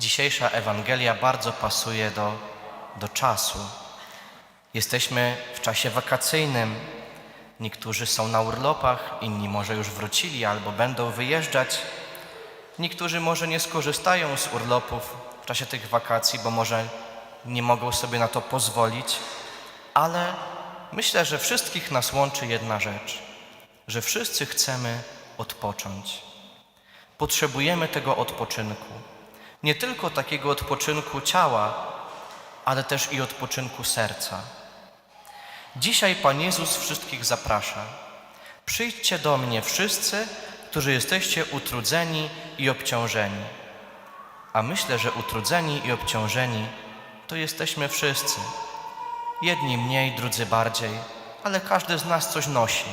Dzisiejsza Ewangelia bardzo pasuje do, do czasu. Jesteśmy w czasie wakacyjnym. Niektórzy są na urlopach, inni może już wrócili albo będą wyjeżdżać. Niektórzy może nie skorzystają z urlopów w czasie tych wakacji, bo może nie mogą sobie na to pozwolić, ale myślę, że wszystkich nas łączy jedna rzecz, że wszyscy chcemy odpocząć. Potrzebujemy tego odpoczynku. Nie tylko takiego odpoczynku ciała, ale też i odpoczynku serca. Dzisiaj Pan Jezus wszystkich zaprasza. Przyjdźcie do mnie wszyscy, którzy jesteście utrudzeni i obciążeni. A myślę, że utrudzeni i obciążeni to jesteśmy wszyscy. Jedni mniej, drudzy bardziej, ale każdy z nas coś nosi.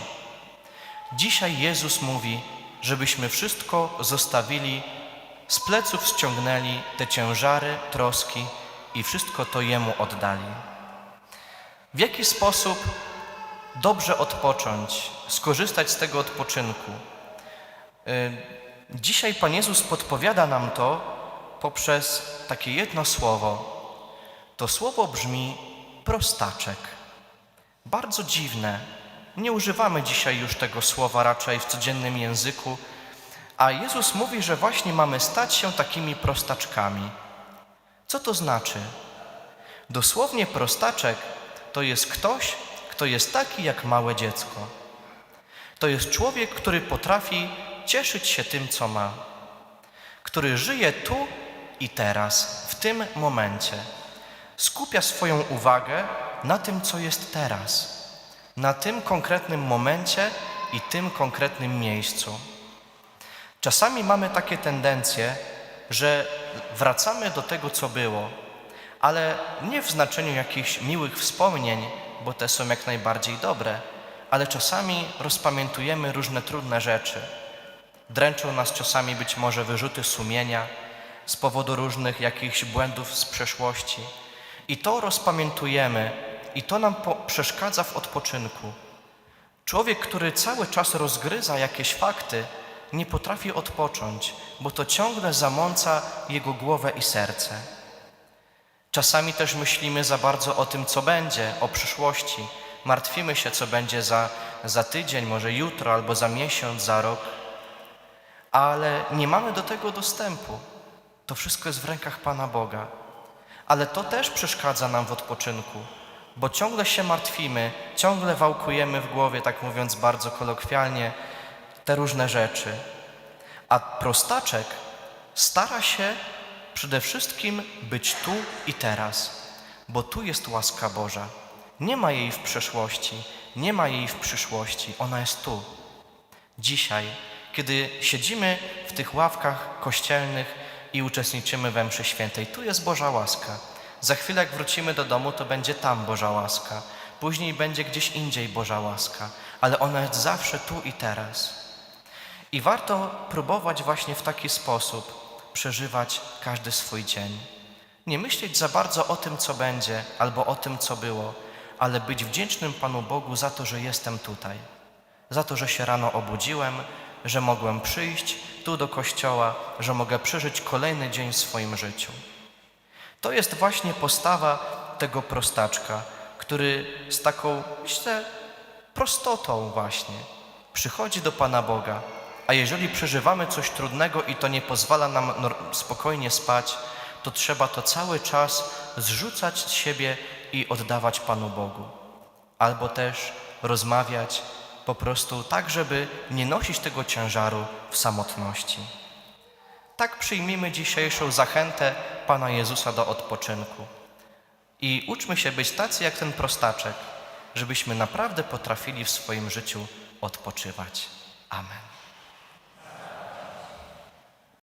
Dzisiaj Jezus mówi, żebyśmy wszystko zostawili, z pleców ściągnęli te ciężary, troski i wszystko to Jemu oddali. W jaki sposób dobrze odpocząć, skorzystać z tego odpoczynku? Y, Dzisiaj Pan Jezus podpowiada nam to poprzez takie jedno słowo. To słowo brzmi prostaczek. Bardzo dziwne. Nie używamy dzisiaj już tego słowa raczej w codziennym języku, a Jezus mówi, że właśnie mamy stać się takimi prostaczkami. Co to znaczy? Dosłownie prostaczek to jest ktoś, kto jest taki jak małe dziecko. To jest człowiek, który potrafi cieszyć się tym, co ma, który żyje tu i teraz, w tym momencie. Skupia swoją uwagę na tym, co jest teraz, na tym konkretnym momencie i tym konkretnym miejscu. Czasami mamy takie tendencje, że wracamy do tego, co było, ale nie w znaczeniu jakichś miłych wspomnień, bo te są jak najbardziej dobre, ale czasami rozpamiętujemy różne trudne rzeczy. Dręczą nas czasami być może wyrzuty sumienia z powodu różnych jakichś błędów z przeszłości. I to rozpamiętujemy, i to nam przeszkadza w odpoczynku. Człowiek, który cały czas rozgryza jakieś fakty, nie potrafi odpocząć, bo to ciągle zamąca jego głowę i serce. Czasami też myślimy za bardzo o tym, co będzie, o przyszłości. Martwimy się, co będzie za, za tydzień, może jutro, albo za miesiąc, za rok. Ale nie mamy do tego dostępu. To wszystko jest w rękach Pana Boga. Ale to też przeszkadza nam w odpoczynku, bo ciągle się martwimy, ciągle wałkujemy w głowie, tak mówiąc bardzo kolokwialnie, te różne rzeczy. A prostaczek stara się przede wszystkim być tu i teraz, bo tu jest łaska Boża. Nie ma jej w przeszłości, nie ma jej w przyszłości, ona jest tu. Dzisiaj, kiedy siedzimy w tych ławkach kościelnych i uczestniczymy we mszy świętej, tu jest Boża łaska. Za chwilę, jak wrócimy do domu, to będzie tam Boża łaska. Później będzie gdzieś indziej Boża łaska, ale ona jest zawsze tu i teraz. I warto próbować właśnie w taki sposób przeżywać każdy swój dzień. Nie myśleć za bardzo o tym, co będzie, albo o tym, co było, ale być wdzięcznym Panu Bogu za to, że jestem tutaj. Za to, że się rano obudziłem, że mogłem przyjść tu do kościoła, że mogę przeżyć kolejny dzień w swoim życiu. To jest właśnie postawa tego prostaczka, który z taką, myślę, prostotą właśnie przychodzi do Pana Boga. A jeżeli przeżywamy coś trudnego i to nie pozwala nam spokojnie spać, to trzeba to cały czas zrzucać z siebie i oddawać Panu Bogu. Albo też rozmawiać po prostu tak, żeby nie nosić tego ciężaru w samotności. Tak przyjmijmy dzisiejszą zachętę Pana Jezusa do odpoczynku. I uczmy się być tacy jak ten prostaczek, żebyśmy naprawdę potrafili w swoim życiu odpoczywać. Amen.